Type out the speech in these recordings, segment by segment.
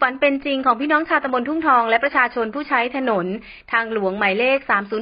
ฝนเป็นจริงของพี่น้องชาวตำบลทุ่งทองและประชาชนผู้ใช้ถนน ทางหลวงหมายเลข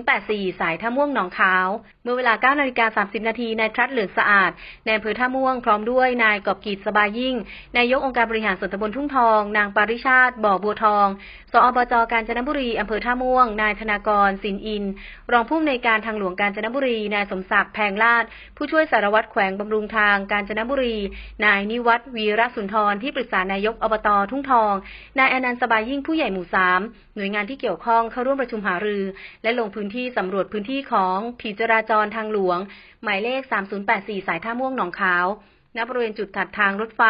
3084 สายท่าม่วงหนองขาว เมื่อเวลา9นาฬิกา30 นาทีนายทรัสเหลืองสะอาดในอำเภอท่าม่วงพร้อมด้วยนายกอบกีดสบายยิ่ง นายกองค์การบริหารส่วนตำบลทุ่งทอง นางปาริชาติ บ่อบัวทอง สอบจกาญจนบุรีอำเภอท่าม่วง นายธนากรสินอิน รองผู้อำนวยการทางหลวงกาญจนบุรี นายสมศักดิ์แพงลาด ผู้ช่วยสารวัตรแขวงบำรุงทางกาญจนบุรี นายนิวัฒน์วีระสุนทรที่ปรึกษานายกอบตทุ่งทองนายอนันต์สบายยิ่งผู้ใหญ่หมู่สามหน่วยงานที่เกี่ยวข้องเข้าร่วมประชุมหารือ และลงพื้นที่สำรวจพื้นที่ของผิวจราจรทางหลวง หมายเลข 3084 สายท่าม่วงหนองขาวณบริเวณจุดตัดทางรถไฟ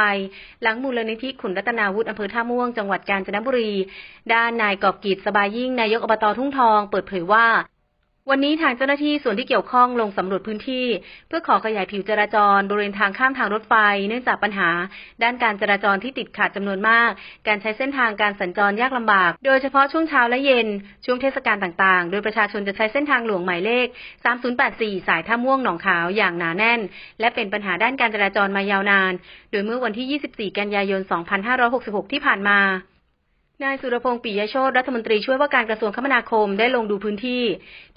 หลังมูลนิธิขุนรัตนาวุฒิอำเภอท่าม่วง จังหวัดกาญจนบุรี ด้านนายกอบกิจสบายยิ่งนายกอบตทุ่งทอง เปิดเผยว่า วันนี้ทางเจ้าหน้าที่ส่วนที่เกี่ยวข้องลงสำรวจพื้นที่ เพื่อขอขยายผิวจราจร บริเวณทางข้ามทางรถไฟ เนื่องจากปัญหา ด้านการจราจรที่ติดขัดจำนวนมาก การใช้เส้นทางการสัญจรยากลำบาก โดยเฉพาะช่วงเช้าและเย็น ช่วงเทศกาลต่างๆ โดยประชาชนจะใช้เส้นทางหลวงหมายเลข 3084 สายท่าม่วงหนองขาวอย่างหนาแน่น และเป็นปัญหาด้านการจราจรมายาวนาน โดยเมื่อวันที่ 24 กันยายน 2566 ที่ผ่านมา นายสุรพงศ์ปิยโชตรัฐมนตรีช่วยว่าการกระทรวงคมนาคมได้ลงดูพื้นที่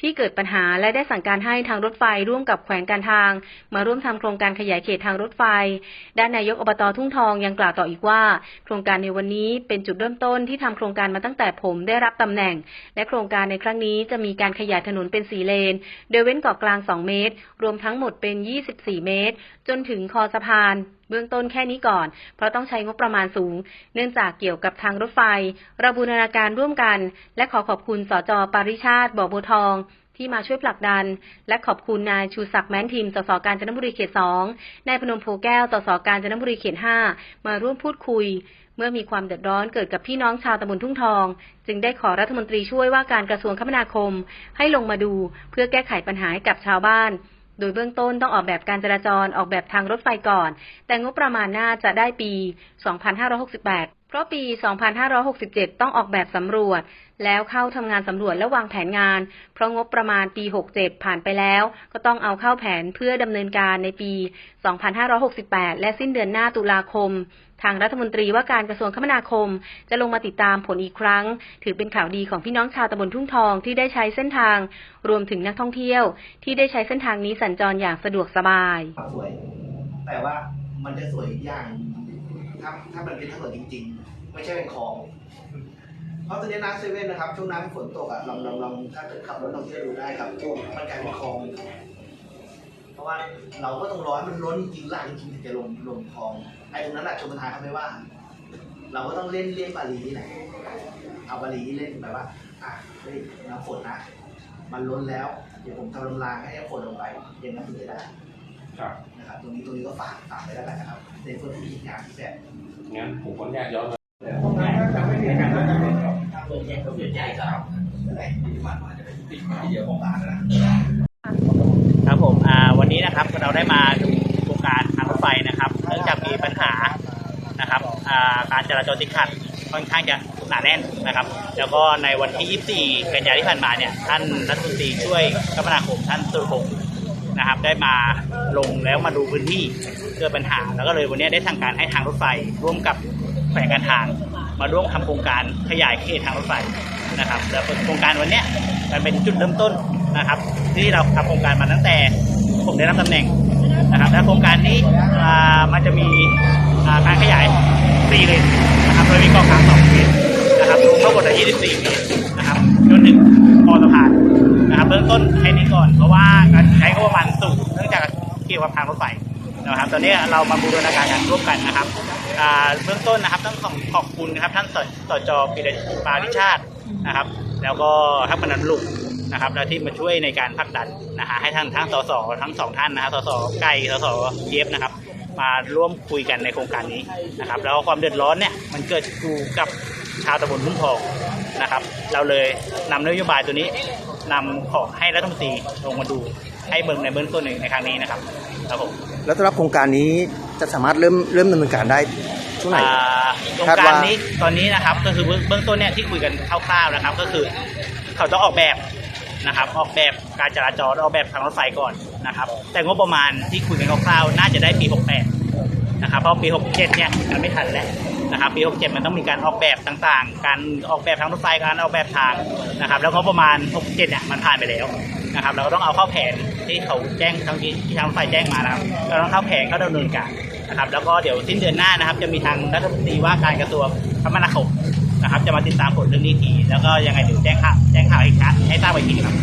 ที่เกิดปัญหาและได้สั่งการให้ทางรถไฟร่วมกับแขวงการทาง มาร่วมทำโครงการขยายเขตทางรถไฟ ด้านนายกอบตอทุ่งทองยังกล่าวต่ออีกว่า โครงการในวันนี้เป็นจุดเริ่มต้นที่ทำโครงการมาตั้งแต่ผมได้รับตำแหน่ง และโครงการในครั้งนี้จะมีการขยายถนนเป็นสีเลน โดยเว้นเกาะกลาง 2 เมตร รวมทั้งหมดเป็น 24 เมตร จนถึงคอสะพานเบื้องต้นแค่นี้ก่อน เพราะต้องใช้งบประมาณสูง เนื่องจากเกี่ยวกับทางรถไฟ เราบูรณาการร่วมกัน และขอขอบคุณสจปาริชาติบ่อบัวทอง ที่มาช่วยผลักดัน และขอบคุณนายชูศักดิ์แม้นทิมสสการจนบุรีเขต2นายพนมโพแก้วสสการจนบุรีเขต5มาร่วมพูดคุย เมื่อมีความเดือดร้อนเกิดกับพี่น้องชาวตำบลทุ่งทอง จึงได้ขอรัฐมนตรีช่วยว่าการกระทรวงคมนาคม ให้ลงมาดูเพื่อแก้ไขปัญหาให้กับชาวบ้าน โดยเบื้องต้นต้องออกแบบการจราจรออกแบบทางรถไฟก่อน แต่งบประมาณน่าจะได้ปี 2568 ราะปี 2567 ต้องออกแบบสำรวจ แล้วเข้าทำงานสำรวจและวางแผนงาน เพราะงบประมาณปี 67 ผ่านไปแล้ว ก็ต้องเอาเข้าแผนเพื่อดำเนินการในปี 2568 และสิ้นเดือนหน้าตุลาคม ทางรัฐมนตรีว่าการกระทรวงคมนาคม จะลงมาติดตามผลอีกครั้ง ถือเป็นข่าวดีของพี่น้องชาวตำบลทุ่งทองที่ได้ใช้เส้นทาง รวมถึงนักท่องเที่ยว ที่ได้ใช้เส้นทางนี้สัญจรอย่างสะดวกสบาย สวย แต่ว่ามันจะสวยอีกอย่าง ถ้าถ้ามันเป็นถนนจริง ๆ ไม่ใช่เป็นคลอง เพราะตอนนี้น้ำเซเว่นนะครับ ช่วงน้ำฝนตกอะลองลองลองถ้าเกิดขับรถลองเที่ยวดูได้ครับช่วงมันกลายเป็นคลอง เพราะว่าเราก็ต้องร้อนมันล้อนจริงๆหลากจริงๆถึงจะลงลงคลอง ไอ้ตรงนั้นแหละชมประทานเขาไม่ว่า เราก็ต้องเล่นเล่นบาลีนี่แหละเอาบาลีเล่นแบบว่า อะเฮ้ยน้ำฝนนะ มันล้นแล้ว เดี๋ยวผมทำลำรางให้ฝนลงไปอย่างนั้นถึงจะได้ ครับนะครับตรงนี้ตรงนี้ก็ฝากฝากไปแล้วกันนะครับในส่วนที่มีงานที่แบบงั้นผมขออนุญาตย้อนมาตรงนั้นจะไม่มีการจะเป็นทางลงแยกต้องใหญ่ครับอะไรที่ผ่านมาจะเป็นติดมาที่เดียวของบ้านนะครับผมอ่าวันนี้นะครับเราได้มาดูโครงการทางรถไฟนะครับเนื่องจากมีปัญหานะครับอ่าการจราจรติดขัดค่อนข้างจะหนาแน่นนะครับ แล้วก็ในวันที่ 24 กันยายนที่ผ่านมาเนี่ยท่านรัฐมนตรีช่วยคมนาคมท่านสุรพงศ์ นะครับ ได้มาลงแล้วมาดูพื้นที่เกิดปัญหา แล้วก็เลยวันนี้ได้สั่งการให้ทางรถไฟ ร่วมกับแขวงการทาง มาร่วมทำโครงการขยายเขตทางรถไฟนะครับแล้วโครงการวันนี้มันเป็นจุดเริ่มต้นนะครับ ที่เราทำโครงการมาตั้งแต่ผมได้รับตำแหน่งนะครับและโครงการนี้มันจะมีการขยาย4เลนนะครับโดยมีกาะกลาง2เลนนะครับรวมทั้งหมดอะ24เมตรนะครับจนถึง อสะพานนะครับเบื้องต้นแค่นี้ก่อนเพราะว่าการใช้งบประมาณสูงเนื่องจากเกี่ยวกับทางรถไฟนะครับ ตอนนี้เรามาบูรณาการกันร่วมกันนะครับเบื้องต้นนะครับต้องขอบคุณนะครับท่านสสจปิรปาริชาตินะครับ แล้วก็ท่านปนันลุกนะครับแล้วที่มาช่วยในการผลักดันนะฮะให้ท่านทั้งสสทั้งสองท่านนะฮะสสไก่สสเย็บนะครับ มาร่วมคุยกันในโครงการนี้นะครับ แล้วความเดือดร้อนเนี่ยมันเกิดอยู่กับ ชาวตำบลทุ่งทองนะครับ เราเลยนำนโยบายตัวนี้นำขอให้รัฐมนตรีลงมาดูให้เบิ่งในเบื้องต้นในในครั้งนี้นะครับครับผมแล้วสำหรับโครงการนี้จะสามารถเริ่มเริ่มดำเนินการได้ช่วงไหน อ่าโครงคาดการว่านี้ตอนนี้นะครับก็คือเบื้องเบื้องต้นเนี่ยที่คุยกันคร่าวๆนะครับ ก็คือเขาจะออกแบบนะครับ ออกแบบการจราจรออกแบบทางรถไฟก่อนนะครับ แต่งบประมาณที่คุยกันคร่าวๆน่าจะได้ปี 68 นะครับเพราะปี 67 เนี่ยมันไม่ทันแล้ว นะครับปี 67 มันต้องมีการออกแบบต่างๆ การออกแบบทางรถไฟการออกแบบทางนะครับ แล้วก็ประมาณ 67 เนี่ยมันผ่านไปแล้วนะครับ เราก็ต้องเอาเข้าแผนที่เขาแจ้งทางที่ทางรถไฟแจ้งมานะครับเราต้องเข้าแผนเข้าดำเนินการนะครับ แล้วก็เดี๋ยวสิ้นเดือนหน้านะครับ จะมีทางรัฐมนตรีว่าการกระทรวงคมนาคมนะครับ จะมาติดตามผลเรื่องนี้ที แล้วก็ยังไงเดี๋ยวแจ้งข่าวแจ้งข่าวให้ชัดให้ทราบอีกทีครับ